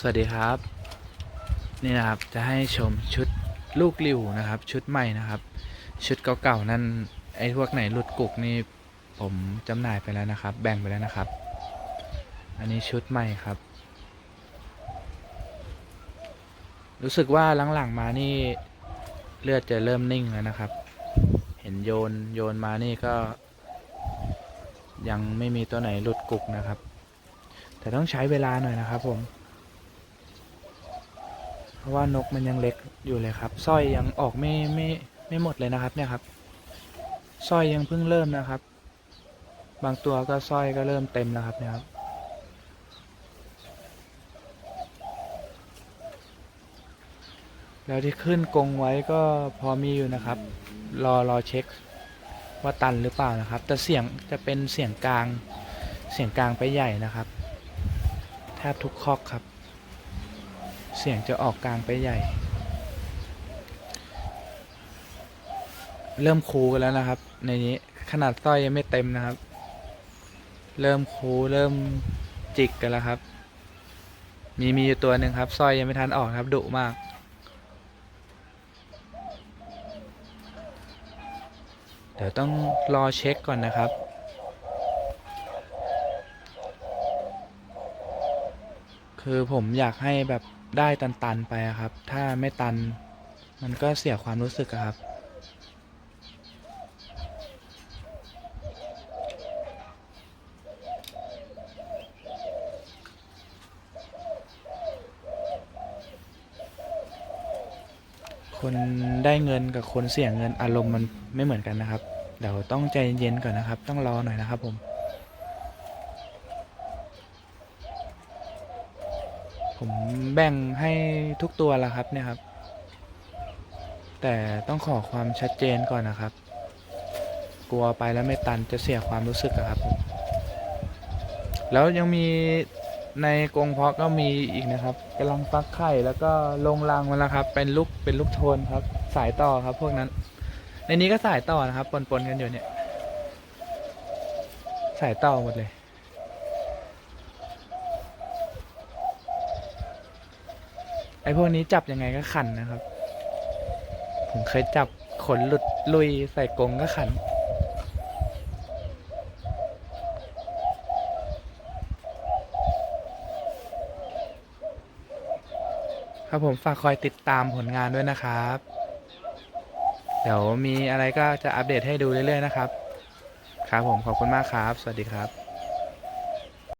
สวัสดีครับ นี่นะครับจะให้ชมชุดลูกริวนะครับ ชุดใหม่นะครับ ชุดเก่าๆนั่นไอ้พวกไหนหลุดกุกนี่ผมจำหน่ายไปแล้วนะครับ แบ่งไปแล้วนะครับ อันนี้ชุดใหม่ครับ รู้สึกว่าหลังๆมานี่เลือดจะเริ่มนิ่งแล้วนะครับ เห็นโยนโยนมานี่ก็ ยังไม่มีตัวไหนหลุดกุกนะครับ แต่ต้องใช้เวลาหน่อยนะครับผม ราะว่านกมันยังเล็กอยู่เลยครับสร้อยยังออกไม่ไม่ไม่หมดเลยนะครับเนี่ยครับสร้อยยังเพิ่งเริ่มนะครับ บางตัวก็สร้อยก็เริ่มเต็มแล้วครับเนี่ยครับแล้วที่ขึ้นกงไว้ก็พอมีอยู่นะครับ รอรอเช็คว่าตันหรือเปล่านะครับ แต่เสียงจะเป็นเสียงกลางเสียงกลางไปใหญ่นะครับ แทบทุกคอกครับ เสียงจะออกกลางไปใหญ่ เริ่มคูกันแล้วนะครับ ในนี้ขนาดสร้อยยังไม่เต็มนะครับ เริ่มคูเริ่มจิกกันแล้วครับ มีมีอยู่ตัวหนึ่งครับสร้อยยังไม่ทันออกครับดุมากเดี๋ยวต้องรอเช็คก่อนนะครับ คือผมอยากให้แบบได้ตันๆไปครับ ถ้าไม่ตันมันก็เสียความรู้สึกครับ คนได้เงินกับคนเสียเงินอารมณ์มันไม่เหมือนกันนะครับ เดี๋ยวต้องใจเย็นๆก่อนนะครับ ต้องรอหน่อยนะครับผม ผมแบ่งให้ทุกตัวแล้วครับเนี่ยครับ แต่ต้องขอความชัดเจนก่อนนะครับ กลัวไปแล้วไม่ตันจะเสียความรู้สึกอะครับผมแล้วยังมีในกรงเพาะก็มีอีกนะครับกำลังฟักไข่แล้วก็ลงรังมาแล้วครับ เป็นลูกเป็นลูกโทนครับ สายต่อครับพวกนั้น ในนี้ก็สายต่อนะครับปนๆกันอยู่เนี่ย สายต่อหมดเลย อ้พวกนี้จับยังไงก็ขันนะครับ ผมเคยจับขนหลุดลุยใส่กรงก็ขัน ครับผมฝากคอยติดตามผลงานด้วยนะครับ เดี๋ยวมีอะไรก็จะอัปเดตให้ดูเรื่อยๆนะครับ ครับผมขอบคุณมากครับ สวัสดีครับ